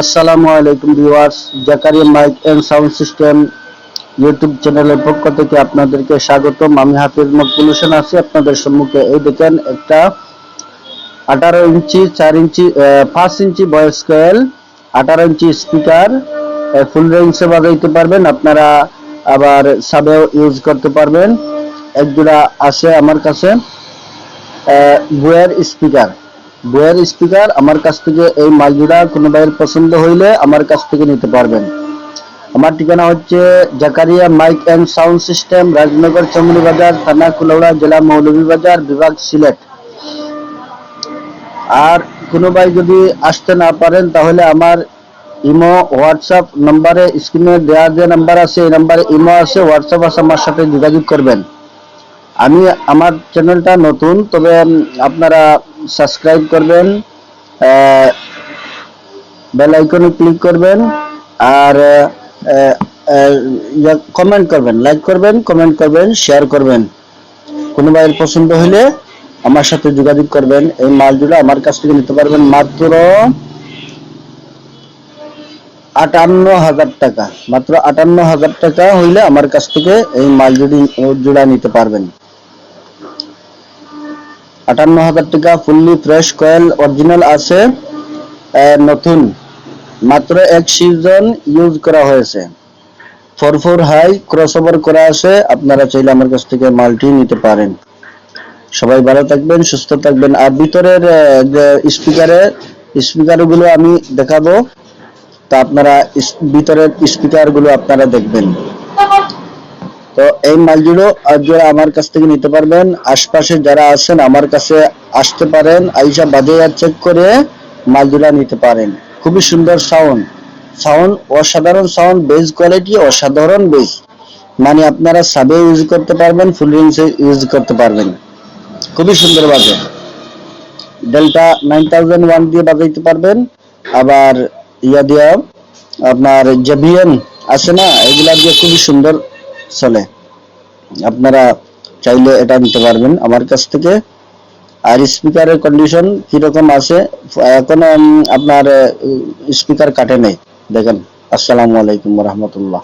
আসসালামু আলাইকুম viewers Zakaria mike and sound system YouTube চ্যানেলের পক্ষ থেকে আপনাদেরকে স্বাগতম। আমি হাফিজ মকবুল হোসেন আছি আপনাদের সম্মুখে। এই দেখেন একটা আঠারো ইঞ্চি, চার ইঞ্চি পাঁচ ইঞ্চি ভয়েস কয়েল আঠারো ইঞ্চি স্পিকার ফুল রেঞ্জে বাজাইতে পারবেন। আপনারা আবার সাবেও ইউজ করতে পারবেন। এক জোড়া আছে আমার কাছে বুয়ের স্পিকার। বুয়ের স্পিকার আমার কাছ থেকে এই মালজোড়া কোনো ভাইয়ের পছন্দ হইলে আমার কাছ থেকে নিতে পারবেন। আমার ঠিকানা হচ্ছে Zakaria mike and sound system, Rajnagar Chamri Bazar, থানা কুলাউড়া, জেলা মৌলভীবাজার বিভাগ সিলেট। আর কোনো ভাই যদি আসতে না পারেন, তাহলে আমার ইমো, হোয়াটসঅ্যাপ নম্বরে, স্ক্রিনে দেওয়া যে নাম্বার আছে, এই নাম্বারে ইমো আছে, হোয়াটসঅ্যাপ আছে, আমার সাথে যোগাযোগ করবেন। আমি, আমার চ্যানেলটা নতুন, তবে আপনারা সাবস্ক্রাইব করবেন বেল আইকনে ক্লিক করবেন, আর কমেন্ট করবেন লাইক করবেন কমেন্ট করবেন শেয়ার করবেন। কোনো ভাইয়ের পছন্দ হলে আমার সাথে যোগাযোগ করবেন, এই মালগুলো আমার কাছ থেকে নিতে পারবেন মাত্র আটান্ন হাজার টাকা। মাত্র আটান্ন হাজার টাকা হইলে আমার কাছ থেকে এই মাল জুড়ি জোড়া নিতে পারবেন। আটান্ন হাজার টাকা ফুললি ফ্রেশ কয়েল অরিজিনাল আছে নতুন। মাত্র এক সিজন ইউজ করা হয়েছে। Four four high cross over করা আছে, আপনারা চাইলে আমার কাছ থেকে মালটি নিতে পারেন। সবাই ভালো থাকবেন, সুস্থ থাকবেন। আর ভিতরের স্পিকারে স্পিকারগুলো আমি দেখাবো। তা আপনারা ভিতরের স্পিকারগুলো আপনারা দেখবেন। তো এই মালগুলো আপনারা আমার কাছ থেকে নিতে পারবেন। আশপাশে যারা আছেন, আমার কাছে আসতে পারেন। আইসা বাদে চেক করে মালগুলা নিতে পারেন। খুবই সুন্দর সাউন্ড সাউন্ড অসাধারণ সাউন্ড বেস কোয়ালিটি অসাধারণ বেস মানে আপনারা সাবে ইউজ করতে পারবেন ফুল রেঞ্জে ইউজ করতে পারবেন। খুবই সুন্দর বাজে ডেল্টা নাইন থাউজেন্ড ওয়ান দিয়ে বাজাইতে পারবেন। আবার ইয়া দিয়া আপনার জেবিএন আছে না, এগুলা দিয়ে খুবই সুন্দর চলে। আপনারা চাইলে এটা নিতে পারবেন। আমার কাছ থেকে আর স্পিকারের কন্ডিশন কীরকম আছে, এখন আপনার স্পিকার কাটে নেই। দেখেন, আসসালামু আলাইকুম রহমতুল্লাহ।